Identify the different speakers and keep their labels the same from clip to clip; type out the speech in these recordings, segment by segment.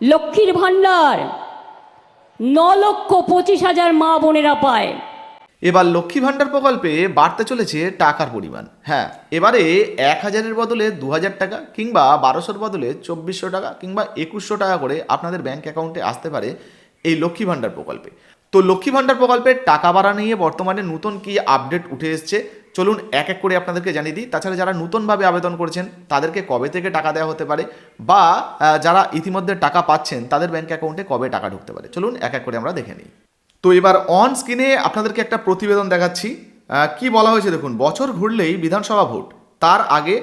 Speaker 1: লক্ষ্মীর ভাণ্ডার। ন লক্ষ পঁচিশ হাজার মা বোনেরা পায়।
Speaker 2: এবার লক্ষ্মী ভাণ্ডার প্রকল্পে বাড়তে চলেছে টাকার পরিমাণ। হ্যাঁ এবারে এক হাজারের বদলে দু হাজার টাকা কিংবা বারোশোর বদলে চব্বিশশো টাকা কিংবা একুশশো টাকা করে আপনাদের ব্যাংক অ্যাকাউন্টে আসতে পারে এই লক্ষ্মী ভাণ্ডার প্রকল্পে। তো লক্ষ্মী ভাণ্ডার প্রকল্পের টাকা বাড়া নিয়ে বর্তমানে নতুন কি আপডেট উঠে এসছে চলুন এক এক করে আপনাদেরকে জানিয়ে দিই। তাছাড়া যারা নতুনভাবে আবেদন করছেন, তাদেরকে কবে থেকে টাকা দেওয়া হতে পারে বা যারা ইতিমধ্যে টাকা পাচ্ছেন, তাদের ব্যাঙ্ক অ্যাকাউন্টে কবে টাকা ঢুকতে পারে? চলুন এক এক করে আমরা দেখে নিই। তো এবার অন স্ক্রিনে আপনাদেরকে একটা প্রতিবেদন দেখাচ্ছি। কি বলা হয়েছে দেখুন, বছর ঘুরলেই বিধানসভা ভোট। তার আগে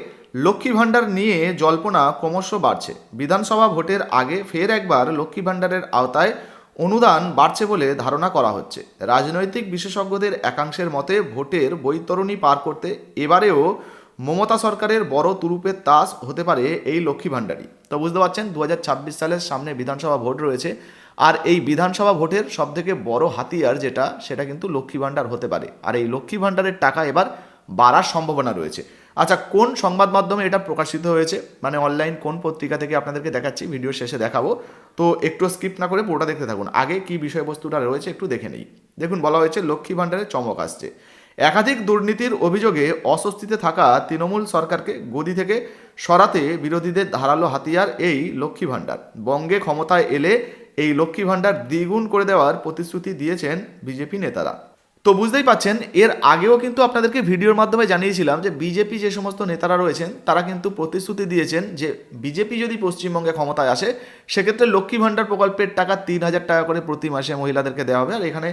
Speaker 2: লক্ষ্মী ভাণ্ডার নিয়ে জল্পনা ক্রমশ বাড়ছে। বিধানসভা ভোটের আগে ফের একবার লক্ষ্মী ভাণ্ডারের আওতায় অনুদান বাড়ছে বলে ধারণা করা হচ্ছে। রাজনৈতিক বিশেষজ্ঞদের একাংশের মতে ভোটের বৈতরণী পার করতে এবারেও মমতা সরকারের বড় তুরুপের তাস হতে পারে এই লক্ষ্মী ভাণ্ডারী। তো বুঝতে পারছেন দু হাজার ছাব্বিশ সালের সামনে বিধানসভা ভোট রয়েছে। আর এই বিধানসভা ভোটের সবথেকে বড় হাতিয়ার যেটা, সেটা কিন্তু লক্ষ্মী ভাণ্ডার হতে পারে। আর এই লক্ষ্মী ভাণ্ডারের টাকা এবার বাড়ার সম্ভাবনা রয়েছে। আচ্ছা কোন সংবাদ মাধ্যমে এটা প্রকাশিত হয়েছে? মানে অনলাইন কোন পত্রিকা থেকে আপনাদেরকে দেখাচ্ছি? ভিডিও শেষে দেখাবো। তো একটু স্কিপ না করে পুরোটা দেখতে থাকুন। আগে কি বিষয়বস্তুটা রয়েছে একটু দেখে নেই। দেখুন, বলা হয়েছে লক্ষ্মী ভাণ্ডারের চমক আসছে। একাধিক দুর্নীতির অভিযোগে অস্বস্তিতে থাকা তৃণমূল সরকারকে গদি থেকে সরাতে বিরোধীদের ধারালো হাতিয়ার এই লক্ষ্মী ভাণ্ডার। বঙ্গে ক্ষমতায় এলে এই লক্ষ্মী ভাণ্ডার দ্বিগুণ করে দেওয়ার প্রতিশ্রুতি দিয়েছেন বিজেপি নেতারা। তো বুঝতেই পাচ্ছেন, এর আগেও কিন্তু আপনাদেরকে ভিডিওর মাধ্যমে জানিয়েছিলাম যে বিজেপি যে সমস্ত নেতারা রয়েছেন, তারা কিন্তু প্রতিশ্রুতি দিয়েছেন যে বিজেপি যদি পশ্চিমবঙ্গে ক্ষমতায় আসে, সেক্ষেত্রে লক্ষ্মী ভাণ্ডার প্রকল্পের টাকা তিন হাজার টাকা করে প্রতি মাসে মহিলাদেরকে দেওয়া হবে। আর এখানে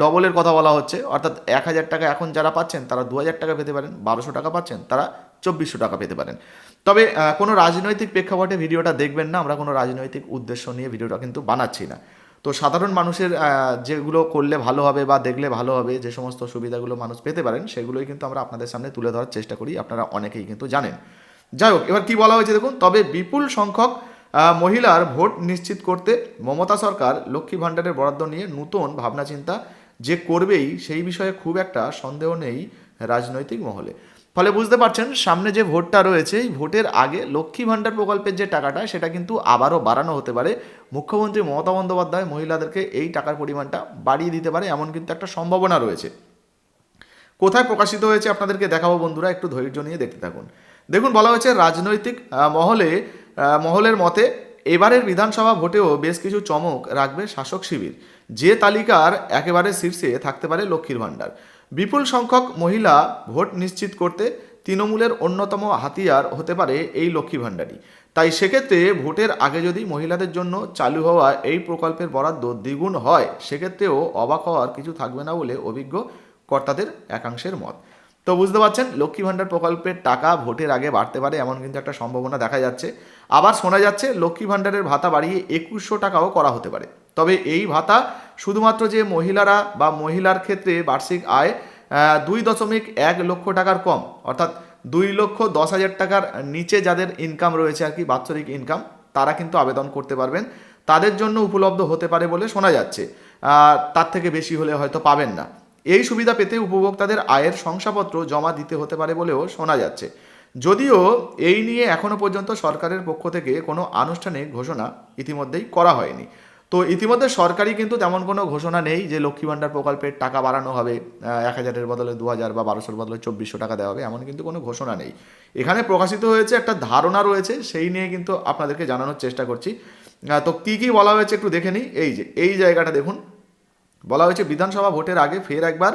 Speaker 2: ডবলের কথা বলা হচ্ছে, অর্থাৎ এক হাজার টাকা এখন যারা পাচ্ছেন, তারা দু হাজার টাকা পেতে পারেন, বারোশো টাকা পাচ্ছেন, তারা চব্বিশশো টাকা পেতে পারেন। তবে কোনো রাজনৈতিক প্রেক্ষাপটে ভিডিওটা দেখবেন না, আমরা কোনো রাজনৈতিক উদ্দেশ্য নিয়ে ভিডিওটা কিন্তু বানাচ্ছি না। তো সাধারণ মানুষের যেগুলো করলে ভালো হবে বা দেখলে ভালো হবে, যে সমস্ত সুবিধাগুলো মানুষ পেতে পারেন, সেগুলোই কিন্তু আমরা আপনাদের সামনে তুলে ধরার চেষ্টা করি। আপনারা অনেকেই কিন্তু জানেন। যাই হোক, এবার কী বলা হয়েছে দেখুন? তবে বিপুল সংখ্যক মহিলার ভোট নিশ্চিত করতে মমতা সরকার লক্ষ্মী ভাণ্ডারের বরাদ্দ নিয়ে নতুন ভাবনা চিন্তা যে করবেই, সেই বিষয়ে খুব একটা সন্দেহ নেই রাজনৈতিক মহলে। ফলে বুঝতে পারছেন, সামনে যে ভোটটা রয়েছে, এই ভোটের আগে লক্ষ্মী ভাণ্ডার প্রকল্পের যে টাকাটা, সেটা কিন্তু আবারও বাড়ানো হতে পারে। মুখ্যমন্ত্রী মমতা বন্দ্যোপাধ্যায় মহিলাদেরকে এই টাকার পরিমাণটা বাড়িয়ে দিতে পারে, এমন কিন্তু একটা সম্ভাবনা রয়েছে। কোথায় প্রকাশিত হয়েছে আপনাদেরকে দেখাবো বন্ধুরা, একটু ধৈর্য নিয়ে দেখতে থাকুন। দেখুন, বলা হয়েছে রাজনৈতিক মহলে মহলের মতে এবারের বিধানসভা ভোটেও বেশ কিছু চমক রাখবে শাসক শিবির। যে তালিকার একেবারে শীর্ষে থাকতে পারে লক্ষ্মীর ভাণ্ডার। বিপুল সংখ্যক মহিলা ভোট নিশ্চিত করতে তৃণমূলের অন্যতম হাতিয়ার হতে পারে এই লক্ষ্মী ভাণ্ডারী। তাই সেক্ষেত্রে ভোটের আগে যদি মহিলাদের জন্য চালু হওয়া এই প্রকল্পের বরাদ্দ দ্বিগুণ হয়, সেক্ষেত্রেও অবাক হওয়ার কিছু থাকবে না বলে অভিজ্ঞ কর্তাদের একাংশের মত। তো বুঝতে পারছেন, লক্ষ্মী ভাণ্ডার প্রকল্পের টাকা ভোটের আগে বাড়তে পারে এমন কিন্তু একটা সম্ভাবনা দেখা যাচ্ছে। আবার শোনা যাচ্ছে, লক্ষ্মী ভাণ্ডারের ভাতা বাড়িয়ে একুশশো টাকাও করা হতে পারে। তবে এই ভাতা শুধুমাত্র যে মহিলারা বা মহিলার ক্ষেত্রে বার্ষিক আয় দুই দশমিক এক লক্ষ টাকার কম, অর্থাৎ দুই লক্ষ দশ হাজার টাকার নিচে যাদের ইনকাম রয়েছে আর কি, বাৎসরিক ইনকাম তারা কিন্তু আবেদন করতে পারবেন। তাদের জন্য উপলব্ধ হতে পারে বলে শোনা যাচ্ছে। তার থেকে বেশি হলে হয়তো পাবেন না। এই সুবিধা পেতে উপভোক্তাদের আয়ের শংসাপত্র জমা দিতে হতে পারে বলেও শোনা যাচ্ছে। যদিও এই নিয়ে এখনও পর্যন্ত সরকারের পক্ষ থেকে কোনো আনুষ্ঠানিক ঘোষণা ইতিমধ্যেই করা হয়নি। তো ইতিমধ্যে সরকারি কিন্তু তেমন কোনো ঘোষণা নেই যে লক্ষ্মী ভাণ্ডার প্রকল্পের টাকা বাড়ানো হবে এক হাজারের বদলে দু হাজার বা বারোশোর বদলে চব্বিশশো টাকা দেওয়া হবে, এমন কিন্তু কোনো ঘোষণা নেই। এখানে প্রকাশিত হয়েছে একটা ধারণা রয়েছে, সেই নিয়ে কিন্তু আপনাদেরকে জানানোর চেষ্টা করছি। তো কী কী বলা হয়েছে একটু দেখে নিই। এই যে, এই জায়গাটা দেখুন। বলা হয়েছে, বিধানসভা ভোটের আগে ফের একবার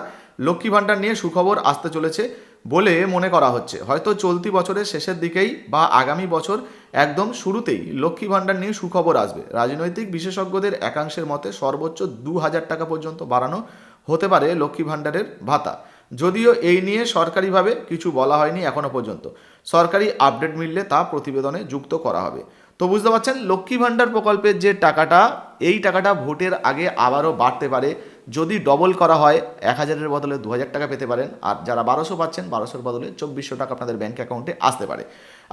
Speaker 2: লক্ষ্মী ভাণ্ডার নিয়ে সুখবর আসতে চলেছে। বলে মনে করা হচ্ছে। হয়তো চলতি বছরের শেষের দিকেই বা আগামী বছর একদম শুরুতেই লক্ষ্মী ভাণ্ডার নিয়ে সুখবর আসবে। রাজনৈতিক বিশেষজ্ঞদের একাংশের মতে সর্বোচ্চ দু হাজার টাকা পর্যন্ত বাড়ানো হতে পারে লক্ষ্মী ভাণ্ডারের ভাতা। যদিও এই নিয়ে সরকারিভাবে কিছু বলা হয়নি এখনও পর্যন্ত। সরকারি আপডেট মিললে তা প্রতিবেদনে যুক্ত করা হবে। তো বুঝতে পারছেন, লক্ষ্মী ভাণ্ডার প্রকল্পের যে টাকাটা, এই টাকাটা ভোটের আগে আবারও বাড়তে পারে যদি ডবল করা হয়, এক হাজারের বদলে দু হাজার টাকা পেতে পারেন। আর যারা বারোশো পাচ্ছেন, বারোশোর বদলে চব্বিশশো টাকা আপনাদের ব্যাঙ্ক অ্যাকাউন্টে আসতে পারে।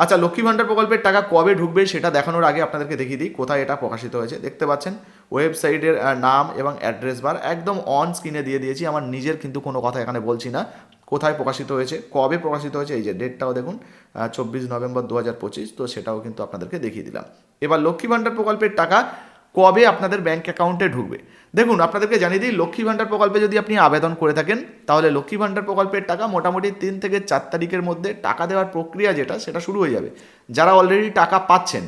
Speaker 2: আচ্ছা লক্ষ্মী ভাণ্ডার প্রকল্পের টাকা কবে ঢুকবে সেটা দেখানোর আগে আপনাদেরকে দেখিয়ে দিই, কোথায় এটা প্রকাশিত হয়েছে। দেখতে পাচ্ছেন ওয়েবসাইটের নাম এবং অ্যাড্রেস বার একদম অন স্ক্রিনে দিয়ে দিয়েছি। আমার নিজের কিন্তু কোনো কথা এখানে বলছি না। কোথায় প্রকাশিত হয়েছে, কবে প্রকাশিত হয়েছে, এই যে ডেটটাও দেখুন চব্বিশ নভেম্বর দু হাজার পঁচিশ, তো সেটাও কিন্তু আপনাদেরকে দেখিয়ে দিলাম। এবার লক্ষ্মী ভাণ্ডার প্রকল্পের টাকা কবে আপনাদের ব্যাঙ্ক অ্যাকাউন্টে ঢুকবে? দেখুন, আপনাদেরকে জানিয়ে দিই, লক্ষ্মী ভাণ্ডার প্রকল্পে যদি আপনি আবেদন করে থাকেন, তাহলে লক্ষ্মী ভাণ্ডার প্রকল্পের টাকা মোটামুটি তিন থেকে চার তারিখের মধ্যে টাকা দেওয়ার প্রক্রিয়া যেটা, সেটা শুরু হয়ে যাবে। যারা অলরেডি টাকা পাচ্ছেন,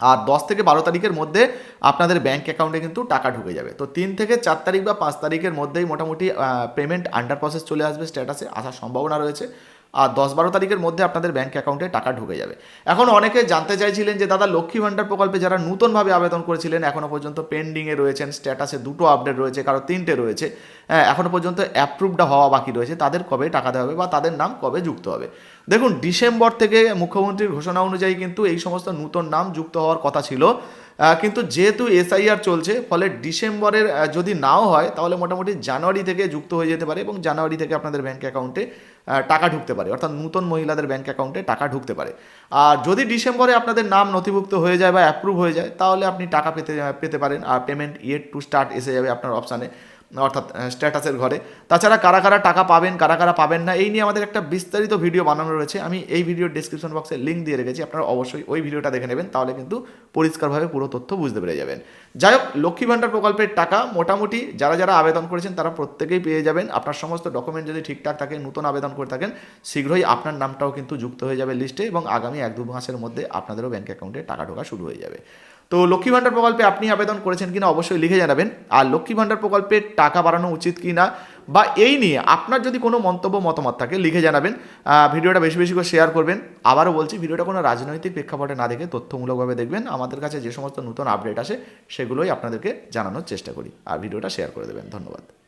Speaker 2: আর দশ থেকে বারো তারিখের মধ্যে আপনাদের ব্যাঙ্ক অ্যাকাউন্টে কিন্তু টাকা ঢুকে যাবে। তো তিন থেকে চার তারিখ বা পাঁচ তারিখের মধ্যেই মোটামুটি পেমেন্ট আন্ডার প্রসেস চলে আসবে স্ট্যাটাসে আসার সম্ভাবনা রয়েছে। আর দশ বারো তারিখের মধ্যে আপনাদের ব্যাঙ্ক অ্যাকাউন্টে টাকা ঢুকে যাবে। এখন অনেকে জানতে চাইছিলেন যে, দাদা, লক্ষ্মী ভাণ্ডার প্রকল্পে যারা নূতনভাবে আবেদন করেছিলেন এখনও পর্যন্ত পেন্ডিংয়ে রয়েছেন স্ট্যাটাসে দুটো আপডেট রয়েছে, কারও তিনটে রয়েছে হ্যাঁ এখনও পর্যন্ত অ্যাপ্রুভডটা হওয়া বাকি রয়েছে, তাদের কবে টাকা দেওয়া হবে বা তাদের নাম কবে যুক্ত হবে? দেখুন, ডিসেম্বর থেকে মুখ্যমন্ত্রীর ঘোষণা অনুযায়ী কিন্তু এই সমস্ত নূতন নাম যুক্ত হওয়ার কথা ছিল। কিন্তু যেহেতু এসআইআর চলছে, ফলে ডিসেম্বরের যদি নাও হয়, তাহলে মোটামুটি জানুয়ারি থেকে যুক্ত হয়ে যেতে পারে এবং জানুয়ারি থেকে আপনাদের ব্যাঙ্ক অ্যাকাউন্টে টাকা ঢুকতে পারে। অর্থাৎ নূতন মহিলাদের ব্যাঙ্ক অ্যাকাউন্টে টাকা ঢুকতে পারে। আর যদি ডিসেম্বরে আপনাদের নাম নথিভুক্ত হয়ে যায় বা অ্যাপ্রুভ হয়ে যায়, তাহলে আপনি টাকা পেতে পেতে পারেন। আর পেমেন্ট ইয়ে টু স্টার্ট এসে যাবে আপনার অপশানে অর্থাৎ স্ট্যাটাসের ঘরে। তাছাড়া কারা কারা টাকা পাবেন, কারা কারা পাবেন না, এই নিয়ে আমাদের একটা বিস্তারিত ভিডিও বানানো রয়েছে। আমি এই ভিডিওর ডিসক্রিপশন বক্সে লিঙ্ক দিয়ে রেখেছি, আপনারা অবশ্যই ওই ভিডিওটা দেখে নেবেন, তাহলে কিন্তু পরিষ্কারভাবে পুরো তথ্য বুঝতে পেরে যাবেন। যাই হোক, লক্ষ্মী ভাণ্ডার প্রকল্পের টাকা মোটামুটি যারা যারা আবেদন করেছেন, তারা প্রত্যেকেই পেয়ে যাবেন। আপনার সমস্ত ডকুমেন্ট যদি ঠিকঠাক থাকে, নতুন আবেদন করে থাকেন, শীঘ্রই আপনার নামটাও কিন্তু যুক্ত হয়ে যাবে লিস্টে এবং আগামী এক দু মাসের মধ্যে আপনাদেরও ব্যাঙ্ক অ্যাকাউন্টে টাকা ঢোকা শুরু হয়ে যাবে। তো লক্ষ্মী ভাণ্ডার প্রকল্পে আপনি আবেদন করেছেন কিনা অবশ্যই লিখে জানাবেন। আর লক্ষ্মী ভাণ্ডার প্রকল্পে টাকা বাড়ানো উচিত কিনা বা এই নিয়ে আপনার যদি কোনো মন্তব্য, মতামত থাকে লিখে জানাবেন। ভিডিওটা বেশি বেশি করে শেয়ার করবেন। আবারও বলছি, ভিডিওটা কোনো রাজনৈতিক প্রেক্ষাপটে না দেখে তথ্যমূলকভাবে দেখবেন। আমাদের কাছে যে সমস্ত নতুন আপডেট আসে, সেগুলোই আপনাদেরকে জানানোর চেষ্টা করি। আর ভিডিওটা শেয়ার করে দেবেন। ধন্যবাদ।